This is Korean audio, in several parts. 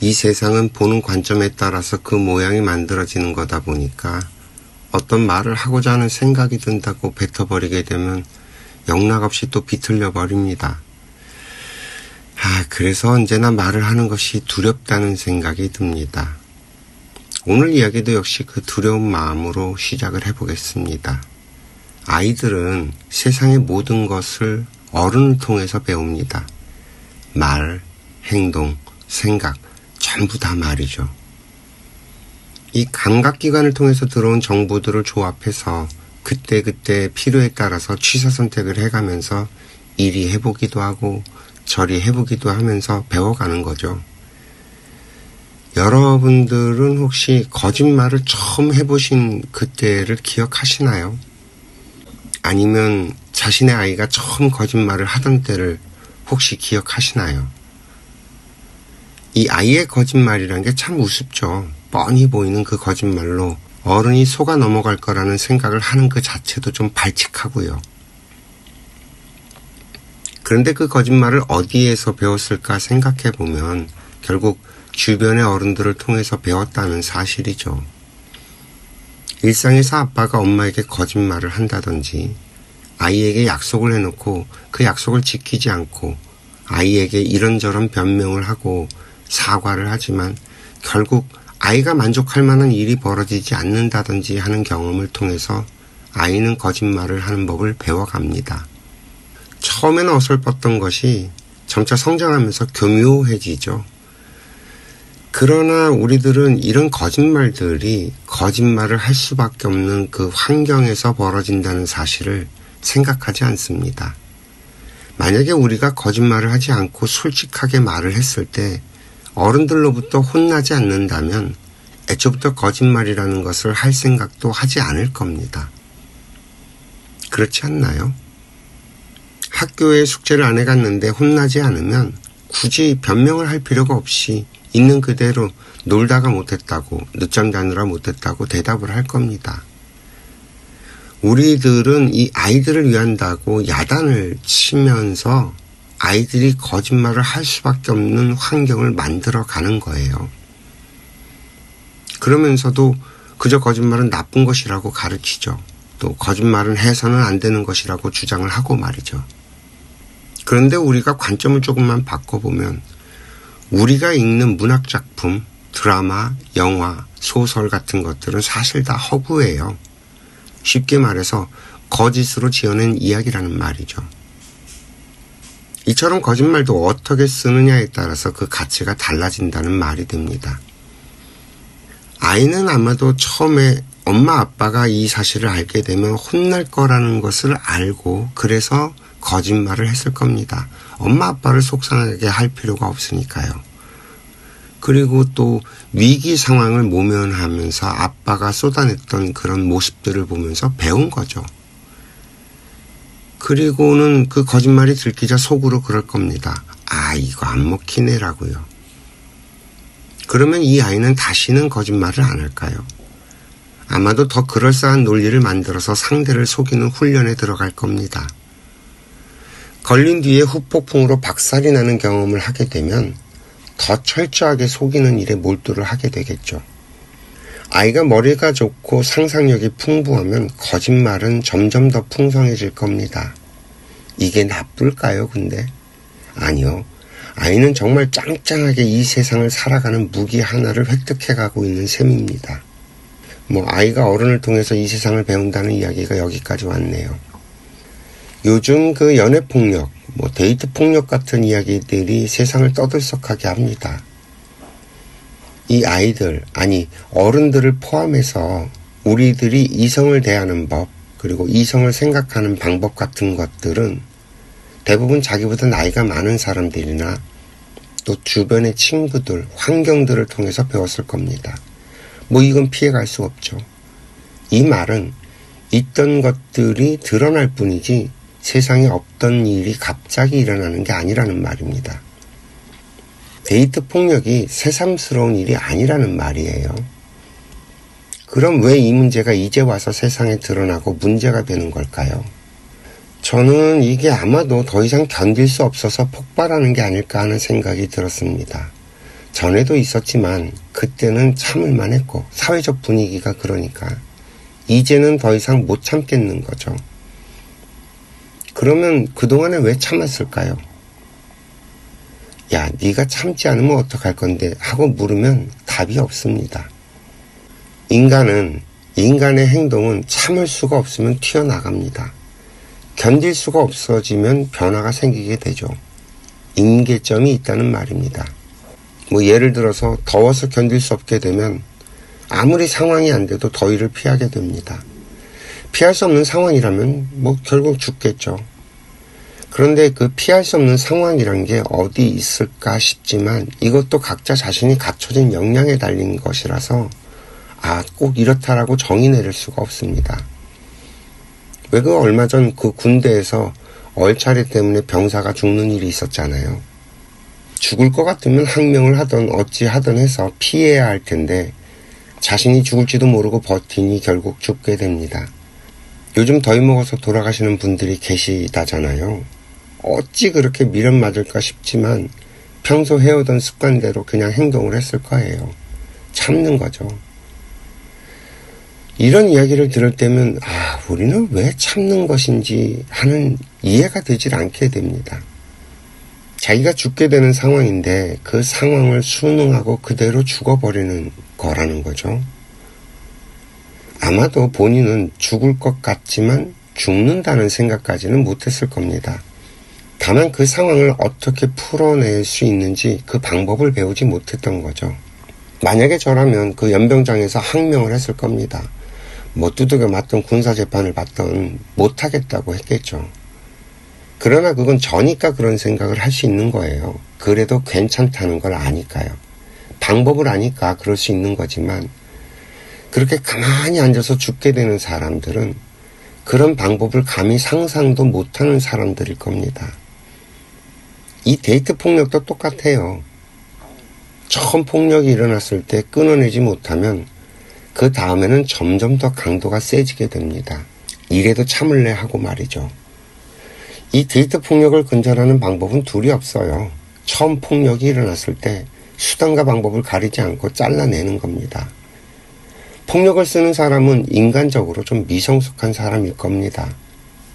이 세상은 보는 관점에 따라서 그 모양이 만들어지는 거다 보니까 어떤 말을 하고자 하는 생각이 든다고 뱉어버리게 되면 영락없이 또 비틀려 버립니다. 아, 그래서 언제나 말을 하는 것이 두렵다는 생각이 듭니다. 오늘 이야기도 역시 그 두려운 마음으로 시작을 해보겠습니다. 아이들은 세상의 모든 것을 어른을 통해서 배웁니다. 말, 행동, 생각, 전부 다 말이죠. 이 감각기관을 통해서 들어온 정보들을 조합해서 그때그때 필요에 따라서 취사 선택을 해가면서 이리 해보기도 하고 저리 해보기도 하면서 배워가는 거죠. 여러분들은 혹시 거짓말을 처음 해보신 그때를 기억하시나요? 아니면 자신의 아이가 처음 거짓말을 하던 때를 혹시 기억하시나요? 이 아이의 거짓말이란 게 참 우습죠. 뻔히 보이는 그 거짓말로 어른이 속아 넘어갈 거라는 생각을 하는 그 자체도 좀 발칙하고요. 그런데 그 거짓말을 어디에서 배웠을까 생각해 보면 결국 주변의 어른들을 통해서 배웠다는 사실이죠. 일상에서 아빠가 엄마에게 거짓말을 한다든지 아이에게 약속을 해놓고 그 약속을 지키지 않고 아이에게 이런저런 변명을 하고 사과를 하지만 결국 아이가 만족할 만한 일이 벌어지지 않는다든지 하는 경험을 통해서 아이는 거짓말을 하는 법을 배워갑니다. 처음에는 어설펐던 것이 점차 성장하면서 교묘해지죠. 그러나 우리들은 이런 거짓말들이 거짓말을 할 수밖에 없는 그 환경에서 벌어진다는 사실을 생각하지 않습니다. 만약에 우리가 거짓말을 하지 않고 솔직하게 말을 했을 때 어른들로부터 혼나지 않는다면 애초부터 거짓말이라는 것을 할 생각도 하지 않을 겁니다. 그렇지 않나요? 학교에 숙제를 안 해갔는데 혼나지 않으면 굳이 변명을 할 필요가 없이 있는 그대로 놀다가 못했다고, 늦잠 자느라 못했다고 대답을 할 겁니다. 우리들은 이 아이들을 위한다고 야단을 치면서 아이들이 거짓말을 할 수밖에 없는 환경을 만들어 가는 거예요. 그러면서도 그저 거짓말은 나쁜 것이라고 가르치죠. 또 거짓말은 해서는 안 되는 것이라고 주장을 하고 말이죠. 그런데 우리가 관점을 조금만 바꿔보면 우리가 읽는 문학작품, 드라마, 영화, 소설 같은 것들은 사실 다 허구예요. 쉽게 말해서 거짓으로 지어낸 이야기라는 말이죠. 이처럼 거짓말도 어떻게 쓰느냐에 따라서 그 가치가 달라진다는 말이 됩니다. 아이는 아마도 처음에 엄마 아빠가 이 사실을 알게 되면 혼날 거라는 것을 알고 그래서 거짓말을 했을 겁니다. 엄마 아빠를 속상하게 할 필요가 없으니까요. 그리고 또 위기 상황을 모면하면서 아빠가 쏟아냈던 그런 모습들을 보면서 배운 거죠. 그리고는 그 거짓말이 들키자 속으로 그럴 겁니다. 아, 이거 안 먹히네라고요. 그러면 이 아이는 다시는 거짓말을 안 할까요? 아마도 더 그럴싸한 논리를 만들어서 상대를 속이는 훈련에 들어갈 겁니다. 걸린 뒤에 후폭풍으로 박살이 나는 경험을 하게 되면 더 철저하게 속이는 일에 몰두를 하게 되겠죠. 아이가 머리가 좋고 상상력이 풍부하면 거짓말은 점점 더 풍성해질 겁니다. 이게 나쁠까요, 근데? 아니요. 아이는 정말 짱짱하게 이 세상을 살아가는 무기 하나를 획득해 가고 있는 셈입니다. 뭐, 아이가 어른을 통해서 이 세상을 배운다는 이야기가 여기까지 왔네요. 요즘 그 연애폭력, 뭐, 데이트 폭력 같은 이야기들이 세상을 떠들썩하게 합니다. 이 아이들, 아니, 어른들을 포함해서 우리들이 이성을 대하는 법, 그리고 이성을 생각하는 방법 같은 것들은 대부분 자기보다 나이가 많은 사람들이나 또 주변의 친구들, 환경들을 통해서 배웠을 겁니다. 뭐 이건 피해갈 수 없죠. 이 말은 있던 것들이 드러날 뿐이지 세상에 없던 일이 갑자기 일어나는 게 아니라는 말입니다. 데이트 폭력이 새삼스러운 일이 아니라는 말이에요. 그럼 왜 이 문제가 이제 와서 세상에 드러나고 문제가 되는 걸까요? 저는 이게 아마도 더 이상 견딜 수 없어서 폭발하는 게 아닐까 하는 생각이 들었습니다. 전에도 있었지만 그때는 참을만 했고 사회적 분위기가 그러니까 이제는 더 이상 못 참겠는 거죠. 그러면 그동안에 왜 참았을까요? 야, 네가 참지 않으면 어떡할 건데 하고 물으면 답이 없습니다. 인간은 인간의 행동은 참을 수가 없으면 튀어나갑니다. 견딜 수가 없어지면 변화가 생기게 되죠. 임계점이 있다는 말입니다. 뭐 예를 들어서 더워서 견딜 수 없게 되면 아무리 상황이 안 돼도 더위를 피하게 됩니다. 피할 수 없는 상황이라면 뭐 결국 죽겠죠. 그런데 그 피할 수 없는 상황이란 게 어디 있을까 싶지만 이것도 각자 자신이 갖춰진 역량에 달린 것이라서 아, 꼭 이렇다라고 정의 내릴 수가 없습니다. 왜 그 얼마 전 그 군대에서 얼차례 때문에 병사가 죽는 일이 있었잖아요. 죽을 것 같으면 항명을 하던 어찌 하던 해서 피해야 할 텐데 자신이 죽을지도 모르고 버티니 결국 죽게 됩니다. 요즘 더위 먹어서 돌아가시는 분들이 계시다잖아요. 어찌 그렇게 미련 맞을까 싶지만 평소 해오던 습관대로 그냥 행동을 했을 거예요. 참는 거죠. 이런 이야기를 들을 때면 아 우리는 왜 참는 것인지 하는 이해가 되질 않게 됩니다. 자기가 죽게 되는 상황인데 그 상황을 순응하고 그대로 죽어버리는 거라는 거죠. 아마도 본인은 죽을 것 같지만 죽는다는 생각까지는 못했을 겁니다. 다만 그 상황을 어떻게 풀어낼 수 있는지 그 방법을 배우지 못했던 거죠. 만약에 저라면 그 연병장에서 항명을 했을 겁니다. 뭐 두들겨 맞던 군사재판을 받던 못하겠다고 했겠죠. 그러나 그건 저니까 그런 생각을 할 수 있는 거예요. 그래도 괜찮다는 걸 아니까요. 방법을 아니까 그럴 수 있는 거지만 그렇게 가만히 앉아서 죽게 되는 사람들은 그런 방법을 감히 상상도 못하는 사람들일 겁니다. 이 데이트 폭력도 똑같아요. 처음 폭력이 일어났을 때 끊어내지 못하면 그 다음에는 점점 더 강도가 세지게 됩니다. 이래도 참을래 하고 말이죠. 이 데이트 폭력을 근절하는 방법은 둘이 없어요. 처음 폭력이 일어났을 때 수단과 방법을 가리지 않고 잘라내는 겁니다. 폭력을 쓰는 사람은 인간적으로 좀 미성숙한 사람일 겁니다.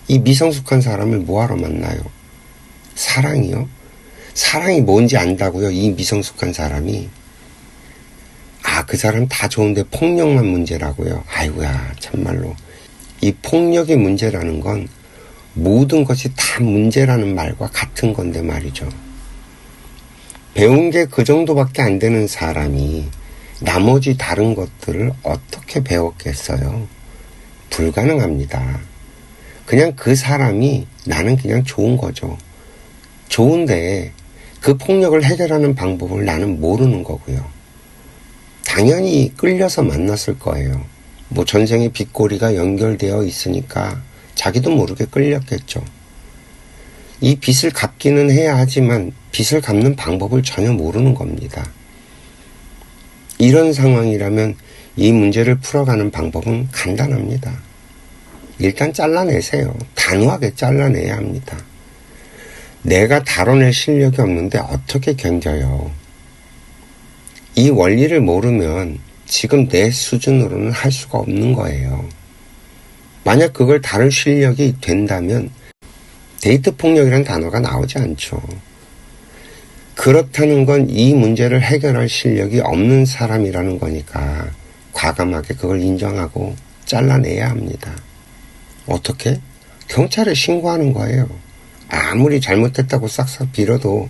이 미성숙한 사람을 뭐하러 만나요? 사랑이요? 사랑이 뭔지 안다고요? 이 미성숙한 사람이. 아, 그 사람 다 좋은데 폭력만 문제라고요. 아이고야, 참말로. 이 폭력의 문제라는 건 모든 것이 다 문제라는 말과 같은 건데 말이죠. 배운 게 그 정도밖에 안 되는 사람이 나머지 다른 것들을 어떻게 배웠겠어요? 불가능합니다. 그냥 그 사람이 나는 그냥 좋은 거죠. 좋은데 그 폭력을 해결하는 방법을 나는 모르는 거고요. 당연히 끌려서 만났을 거예요. 뭐 전생에 빚고리가 연결되어 있으니까 자기도 모르게 끌렸겠죠. 이 빚을 갚기는 해야 하지만 빚을 갚는 방법을 전혀 모르는 겁니다. 이런 상황이라면 이 문제를 풀어가는 방법은 간단합니다. 일단 잘라내세요. 단호하게 잘라내야 합니다. 내가 다뤄낼 실력이 없는데 어떻게 견뎌요? 이 원리를 모르면 지금 내 수준으로는 할 수가 없는 거예요. 만약 그걸 다룰 실력이 된다면 데이트 폭력이라는 단어가 나오지 않죠. 그렇다는 건 이 문제를 해결할 실력이 없는 사람이라는 거니까 과감하게 그걸 인정하고 잘라내야 합니다. 어떻게? 경찰에 신고하는 거예요. 아무리 잘못했다고 싹싹 빌어도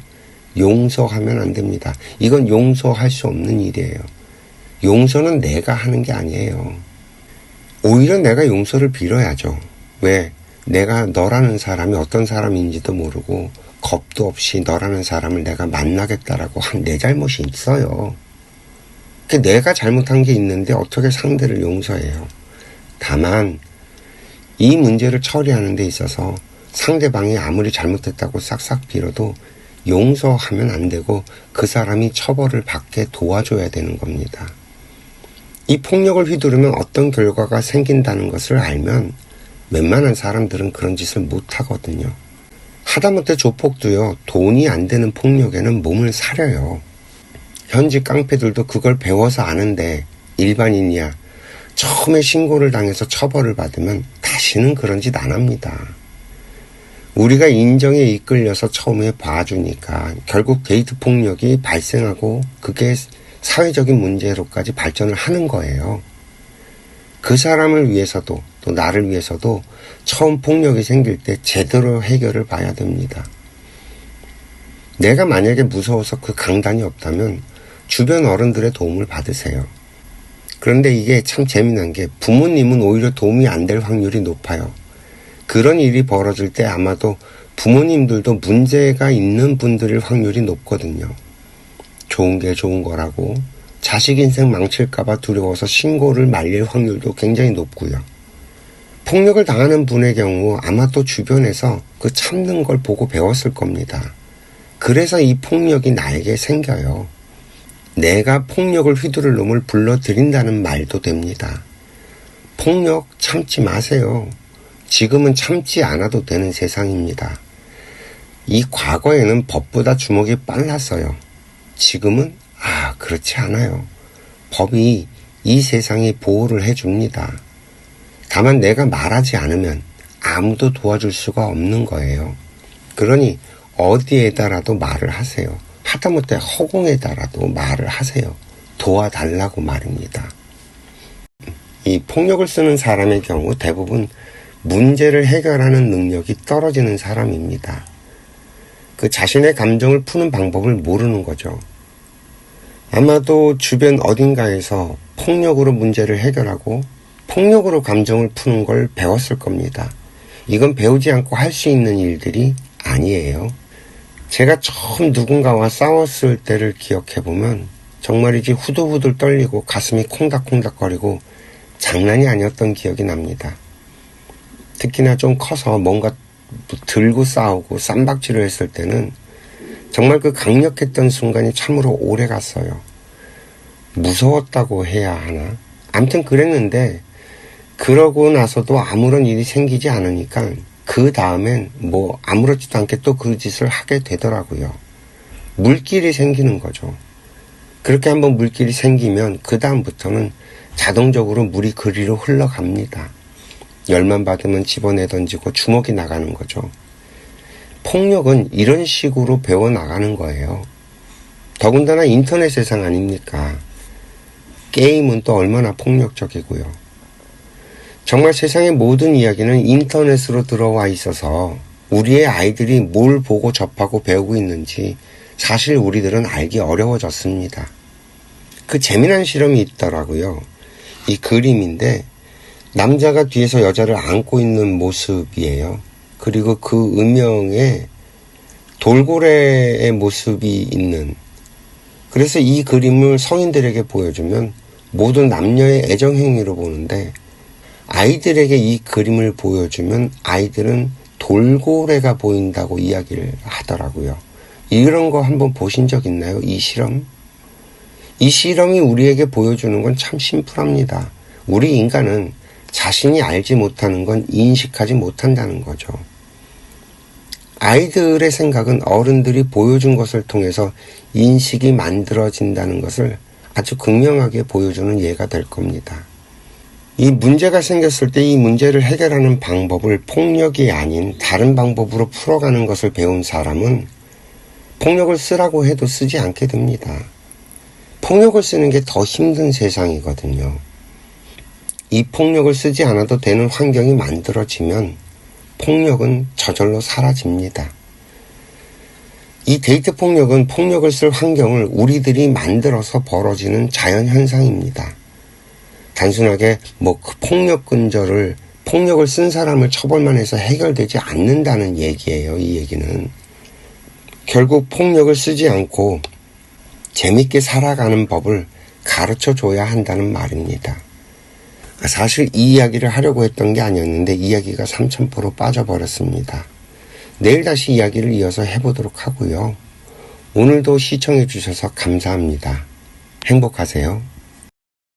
용서하면 안 됩니다. 이건 용서할 수 없는 일이에요. 용서는 내가 하는 게 아니에요. 오히려 내가 용서를 빌어야죠. 왜? 내가 너라는 사람이 어떤 사람인지도 모르고 겁도 없이 너라는 사람을 내가 만나겠다라고 한 내 잘못이 있어요. 내가 잘못한 게 있는데 어떻게 상대를 용서해요? 다만 이 문제를 처리하는 데 있어서 상대방이 아무리 잘못했다고 싹싹 빌어도 용서하면 안 되고 그 사람이 처벌을 받게 도와줘야 되는 겁니다. 이 폭력을 휘두르면 어떤 결과가 생긴다는 것을 알면 웬만한 사람들은 그런 짓을 못 하거든요. 하다못해 조폭도요, 돈이 안 되는 폭력에는 몸을 사려요. 현지 깡패들도 그걸 배워서 아는데 일반인이야. 처음에 신고를 당해서 처벌을 받으면 다시는 그런 짓 안 합니다. 우리가 인정에 이끌려서 처음에 봐주니까 결국 데이트 폭력이 발생하고 그게 사회적인 문제로까지 발전을 하는 거예요. 그 사람을 위해서도 또 나를 위해서도 처음 폭력이 생길 때 제대로 해결을 봐야 됩니다. 내가 만약에 무서워서 그 강단이 없다면 주변 어른들의 도움을 받으세요. 그런데 이게 참 재미난 게 부모님은 오히려 도움이 안 될 확률이 높아요. 그런 일이 벌어질 때 아마도 부모님들도 문제가 있는 분들일 확률이 높거든요. 좋은 게 좋은 거라고 자식 인생 망칠까봐 두려워서 신고를 말릴 확률도 굉장히 높고요. 폭력을 당하는 분의 경우 아마 또 주변에서 그 참는 걸 보고 배웠을 겁니다. 그래서 이 폭력이 나에게 생겨요. 내가 폭력을 휘두를 놈을 불러들인다는 말도 됩니다. 폭력 참지 마세요. 지금은 참지 않아도 되는 세상입니다. 이 과거에는 법보다 주먹이 빨랐어요. 지금은 아, 그렇지 않아요. 법이 이 세상이 보호를 해줍니다. 다만 내가 말하지 않으면 아무도 도와줄 수가 없는 거예요. 그러니 어디에다라도 말을 하세요. 하다못해 허공에다라도 말을 하세요. 도와달라고 말입니다. 이 폭력을 쓰는 사람의 경우 대부분 문제를 해결하는 능력이 떨어지는 사람입니다. 그 자신의 감정을 푸는 방법을 모르는 거죠. 아마도 주변 어딘가에서 폭력으로 문제를 해결하고 폭력으로 감정을 푸는 걸 배웠을 겁니다. 이건 배우지 않고 할 수 있는 일들이 아니에요. 제가 처음 누군가와 싸웠을 때를 기억해 보면 정말이지 후들후들 떨리고 가슴이 콩닥콩닥거리고 장난이 아니었던 기억이 납니다. 특히나 좀 커서 뭔가 들고 싸우고 쌈박질을 했을 때는 정말 그 강력했던 순간이 참으로 오래 갔어요. 무서웠다고 해야 하나? 암튼 그랬는데, 그러고 나서도 아무런 일이 생기지 않으니까, 그 다음엔 뭐 아무렇지도 않게 또 그 짓을 하게 되더라고요. 물길이 생기는 거죠. 그렇게 한번 물길이 생기면, 그 다음부터는 자동적으로 물이 그리로 흘러갑니다. 열만 받으면 집어내 던지고 주먹이 나가는 거죠. 폭력은 이런 식으로 배워나가는 거예요. 더군다나 인터넷 세상 아닙니까? 게임은 또 얼마나 폭력적이고요. 정말 세상의 모든 이야기는 인터넷으로 들어와 있어서 우리의 아이들이 뭘 보고 접하고 배우고 있는지 사실 우리들은 알기 어려워졌습니다. 그 재미난 실험이 있더라고요. 이 그림인데 남자가 뒤에서 여자를 안고 있는 모습이에요. 그리고 그 음영에 돌고래의 모습이 있는 그래서 이 그림을 성인들에게 보여주면 모든 남녀의 애정 행위로 보는데 아이들에게 이 그림을 보여주면 아이들은 돌고래가 보인다고 이야기를 하더라고요. 이런 거 한번 보신 적 있나요? 이 실험? 이 실험이 우리에게 보여주는 건 참 심플합니다. 우리 인간은 자신이 알지 못하는 건 인식하지 못한다는 거죠. 아이들의 생각은 어른들이 보여준 것을 통해서 인식이 만들어진다는 것을 아주 극명하게 보여주는 예가 될 겁니다. 이 문제가 생겼을 때 이 문제를 해결하는 방법을 폭력이 아닌 다른 방법으로 풀어가는 것을 배운 사람은 폭력을 쓰라고 해도 쓰지 않게 됩니다. 폭력을 쓰는 게 더 힘든 세상이거든요. 이 폭력을 쓰지 않아도 되는 환경이 만들어지면 폭력은 저절로 사라집니다. 이 데이트 폭력은 폭력을 쓸 환경을 우리들이 만들어서 벌어지는 자연 현상입니다. 단순하게 뭐 그 폭력 근절을 폭력을 쓴 사람을 처벌만 해서 해결되지 않는다는 얘기예요. 이 얘기는 결국 폭력을 쓰지 않고 재밌게 살아가는 법을 가르쳐 줘야 한다는 말입니다. 사실 이 이야기를 하려고 했던 게 아니었는데 이야기가 삼천포로 빠져버렸습니다. 내일 다시 이야기를 이어서 해보도록 하고요. 오늘도 시청해 주셔서 감사합니다. 행복하세요.